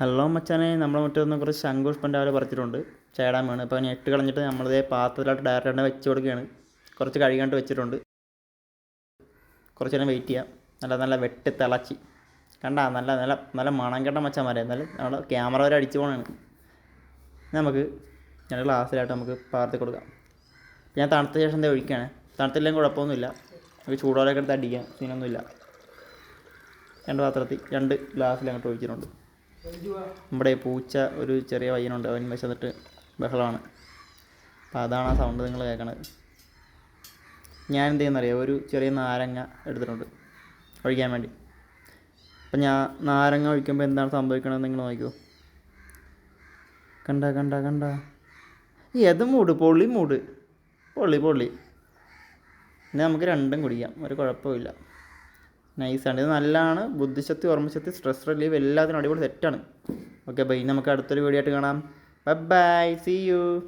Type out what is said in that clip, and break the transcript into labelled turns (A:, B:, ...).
A: Hello മച്ചാനെ. നമ്മളെ മറ്റൊന്ന് കുറച്ച് ശംഖുപുഷ്പം രാവിലെ പറിച്ചിട്ടുണ്ട്. ചേടാൻ വേണം. അപ്പോൾ ഞാൻ ഇട്ട് കളഞ്ഞിട്ട് നമ്മളിതേ പാത്രത്തിലോട്ട് ഡയറക്റ്റ് തന്നെ വെച്ച് കൊടുക്കുകയാണ്. കുറച്ച് കഴുകാണ്ട് വെച്ചിട്ടുണ്ട്. കുറച്ച് നേരം വെയിറ്റ് ചെയ്യാം. നല്ല നല്ല വെട്ടി തിളച്ചി. കണ്ട? നല്ല നല്ല നല്ല മണം കെട്ട മച്ചന്മാരെ. എന്നാലും നമ്മൾ ക്യാമറ വരെ അടിച്ചു പോകണാണ് നമുക്ക് ഞാൻ ഗ്ലാസ്സിലായിട്ട് നമുക്ക് പകർത്തി കൊടുക്കാം. ഞാൻ തണുത്ത ശേഷം എന്താ ഒഴിക്കുകയാണ് തണുത്തില്ലെങ്കിൽ കുഴപ്പമൊന്നുമില്ല. നമുക്ക് ചൂടോടെയൊക്കെ എടുത്ത് അടിക്കാം. സീനൊന്നുമില്ല രണ്ട് പാത്രത്തിൽ രണ്ട് ഗ്ലാസ്സിൽ അങ്ങോട്ട് ഒഴിച്ചിട്ടുണ്ട്. നമ്മുടെ പൂച്ച ഒരു ചെറിയ പയ്യനുണ്ട്. അവൻ വിശന്നിട്ട് ബഹളമാണ്. അപ്പോൾ അതാണ് ആ സൗണ്ട് നിങ്ങൾ കേൾക്കണത്. ഞാൻ എന്ത് ചെയ്യുന്നറിയോ? ഒരു ചെറിയ നാരങ്ങ എടുത്തിട്ടുണ്ട്. ഒഴിക്കാൻ വേണ്ടി. അപ്പം ഞാൻ നാരങ്ങ ഒഴിക്കുമ്പോൾ എന്താണ് സംഭവിക്കണമെന്ന് നിങ്ങൾ നോക്കിയോ കണ്ട കണ്ട കണ്ട. ഈ ഏത് മൂട്? പൊള്ളി മൂട്. പൊള്ളി പൊള്ളി. ഇനി നമുക്ക് രണ്ടും കുടിക്കാം. ഒരു കുഴപ്പമില്ല നൈസാണ് ഇത് നല്ലതാണ്. ബുദ്ധിശക്തി ഓർമ്മശക്തി സ്ട്രെസ് റിലീവ് എല്ലാത്തിനും അടിപൊളി സെറ്റാണ് ഓക്കെ ബൈ നമുക്ക് അടുത്തൊരു വീഡിയോ ആയിട്ട് കാണാം. Bye bye C U